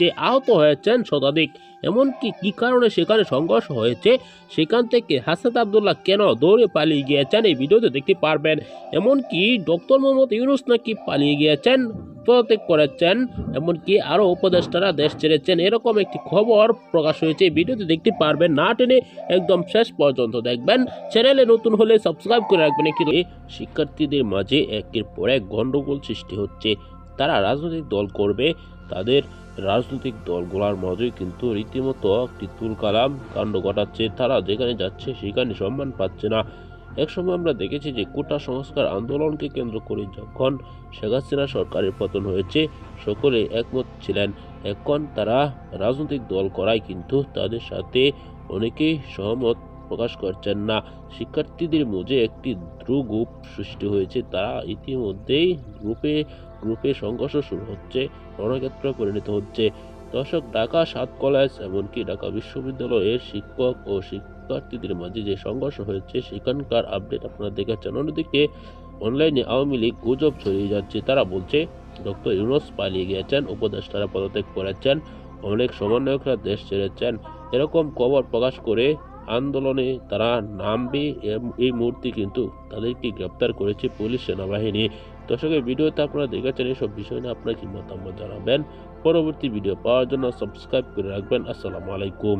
হয়েছে আহত হয়েছেন শতাধিক। এমনকি কী কারণে সেখানে সংঘর্ষ হয়েছে, সেখান থেকে হাসাদ আবদুল্লাহ কেন দৌড়ে পালিয়ে গিয়েছেন এই ভিডিওতে দেখতে পারবেন। এমনকি ডক্টর মোহাম্মদ ইউনুস নাকি পালিয়ে গিয়েছেন, পদত্যাগ করেছেন। এমনকি আরও উপদেষ্টারা দেশ ছেড়েছেন, এরকম একটি খবর প্রকাশ হয়েছে ভিডিওতে দেখতে পারবেন। না টেনে একদম শেষ পর্যন্ত দেখবেন। চ্যানেলে নতুন হলে সাবস্ক্রাইব করে রাখবেন। একটি শিক্ষার্থীদের মাঝে একের পর এক গণ্ডগোল সৃষ্টি হচ্ছে। তারা রাজনৈতিক দল করবে, তাদের রাজনৈতিক দলগুলোর মাঝেই কিন্তু রীতিমতো একটি তুলকালাম কাণ্ড ঘটাচ্ছে। তারা যেখানে যাচ্ছে সেখানে সম্মান পাচ্ছে না। একসময় আমরা দেখেছি যে কোটা সংস্কার আন্দোলনকে কেন্দ্র করে যখন শেখ হাসিনা সরকারের পতন হয়েছে, সকলে একমত ছিলেন। এখন তারা রাজনৈতিক দল করায় কিন্তু তাদের সাথে অনেকেই সহমত। প্রকাশ করছেন না। শিক্ষার্থীদের মধ্যে একটি ধ্রুগ্রুপ সৃষ্টি হয়েছে। তারা ইতিমধ্যেই গ্রুপে গ্রুপে সংঘর্ষ শুরু হচ্ছে, রণক্ষেত্র পরিণত হচ্ছে। দর্শক, ঢাকা সাত কলেজ এমনকি ঢাকা বিশ্ববিদ্যালয়ের শিক্ষক ও শিক্ষার্থীদের মাঝে যে সংঘর্ষ হয়েছে, সেখানকার আপডেট আপনারা দেখেছেন। অন্যদিকে অনলাইনে আওয়ামী লীগ গুজব ছড়িয়ে যাচ্ছে। তারা বলছে, ডক্টর ইউনুস পালিয়ে গিয়েছেন, উপদেষ্টারা পদত্যাগ করেছেন, অনেক সমন্বয়করা দেশ ছেড়েছেন। এরকম খবর প্রকাশ করে আন্দোলনে তারা নামবে এই মুহূর্তে কিন্তু তাদেরকে গ্রেপ্তার করেছে পুলিশ সেনাবাহিনী। দর্শকের ভিডিওতে আপনারা দেখেছেন এসব বিষয় নিয়ে আপনার কি মতামত জানাবেন? পরবর্তী ভিডিও পাওয়ার জন্য সাবস্ক্রাইব করে রাখবেন। আসসালামু আলাইকুম।